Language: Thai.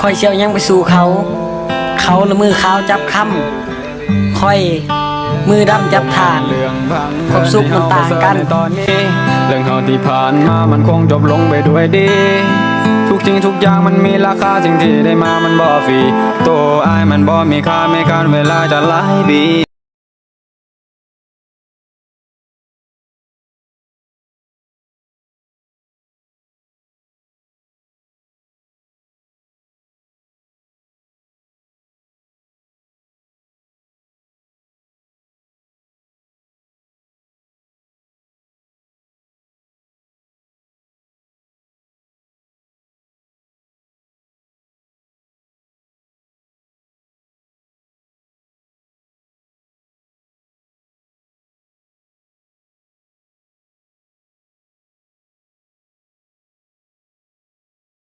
ค่อยเชียวยังไปสู่เขา เขาละมือขาวจับคำค่อยมือดำจับฐานเความสุขมันต่างกันตอนนี้ เรื่องเฮาที่ผ่านมามันคงจบลงไปด้วยดี ทุกสิ่งทุกอย่างมันมีราคาสิ่งที่ได้มามันบ่ฟรีตัวอายมันบ่มีค่าไม่การเวลาจะหลายปี